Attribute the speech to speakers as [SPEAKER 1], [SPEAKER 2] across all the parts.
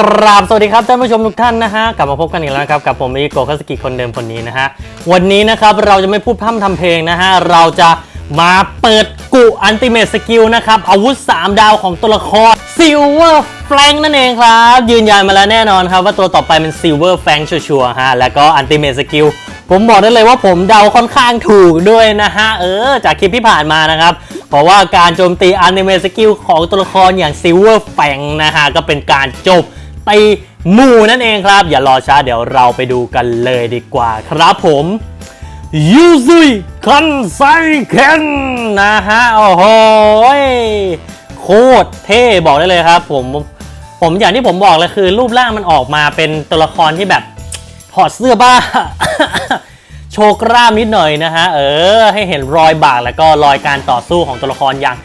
[SPEAKER 1] กราบสวัสดีครับท่านผู้ชมทุกท่านนะฮะกลับมาพบกันอีกแล้วนะครับกับผมอีโกคาสกิคนเดิมคนนี้นะฮะวันนี้นะครับเราจะไม่พูดพร่ำทำเพลงนะฮะเราจะมาเปิดกุอันติเม e สกิลนะครับอาวุธ 3 ดาวของตัวละครซิลเวอร์แฟงนั่นเองครับ ยืนยันมาแล้วแน่นอนครับ ว่าตัวต่อไปเป็นซิลเวอร์แฟงชัวร์ฮะแล้วก็อันติเม e สกิลผมบอกได้เลยว่าผมเดาค่อนข้างถูกด้วยนะฮะเออจากคลิปที่ผ่านมานะครับเพราะว่าการโจมตีอันติเม e สกิลของตัวละครอย่างซิลเวอร์แฟงนะฮะก็เป็นการจบ ตีหมูนั่นเองครับ อย่ารอช้าเดี๋ยวเราไปดูกันเลยดีกว่าครับผมยูซุยคันไซเคนนะฮะ โอ้โหโคตรเท่บอกได้เลยครับผมผมอย่างที่ผมบอกเลยคือ รูปร่างมันออกมาเป็นตัวละครที่แบบถอดเสื้อบ้า โชว์กล้ามนิดหน่อยนะฮะ เออ ให้เห็นรอยบากแล้วก็รอยการต่อสู้ของตัวละครอย่าง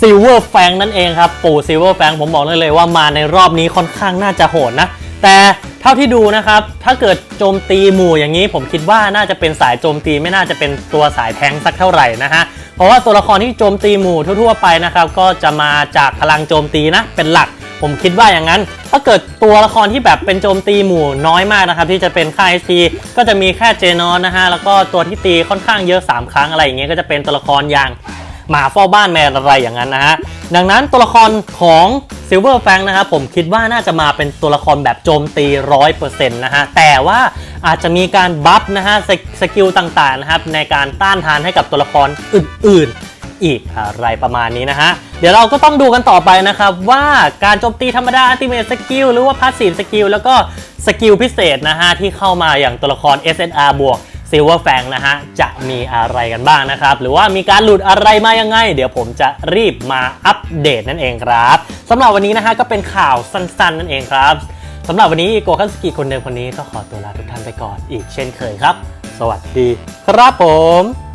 [SPEAKER 1] ซิลเวอร์แฟงนั่นเองครับ ปู่ซิลเวอร์แฟงผมบอกได้เลยว่ามาในรอบนี้ค่อนข้างน่าจะโหดนะ แต่เท่าที่ดูนะครับ ถ้าเกิดโจมตีหมู่อย่างนี้ ผมคิดว่าน่าจะเป็นสายโจมตีไม่น่าจะเป็นตัวสายแทงสักเท่าไหร่นะฮะ เพราะว่าตัวละครที่โจมตีหมู่ทั่วๆไปนะครับ ก็จะมาจากพลังโจมตีนะ เป็นหลัก ผมคิดว่าอย่างนั้น ถ้าเกิดตัวละครที่แบบเป็นโจมตีหมู่น้อยมากนะครับ ที่จะเป็นค่า HP ก็จะมีแค่เจนอนนะฮะแล้วก็ตัวที่ตีค่อนข้างเยอะ 3 ครั้งอะไรอย่างเงี้ยก็จะเป็นตัวละครอย่าง หมาเฝ้าบ้านแมนอะไรอย่างนั้นนะฮะดังนั้นตัวละครของ Silver f a n g นะครับผมคิดว่าน่าจะมาเป็นตัวละครแบบโจมตี 100%นะฮะแต่ว่าอาจจะมีการบัฟนะฮะสกสกิลต่างๆนะครับในการต้านทานให้กับตัวละครอื่นๆ อีกอะไรประมาณนี้นะฮะเดี๋ยวเราก็ต้องดูกันต่อไปนะครับ ว่าการโจมตีธรรมดา Ultimate Skill หรือว่า Passive Skill แล้วก็สกิลพิเศษนะฮะที่เข้ามาอย่างตัวละคร SNR บวก ซิลเวอร์แฟงนะฮะ จะมีอะไรกันบ้างนะครับ หรือว่ามีการหลุดอะไรมายังไง เดี๋ยวผมจะรีบมาอัปเดตนั่นเองครับสำหรับวันนี้นะฮะก็เป็นข่าวสั้นๆ นั่นเองครับสำหรับวันนี้โกคันสกีคนเดิมคนนี้ก็ขอตัวลาทุกท่านไปก่อนอีกเช่นเคยครับ สวัสดีครับผม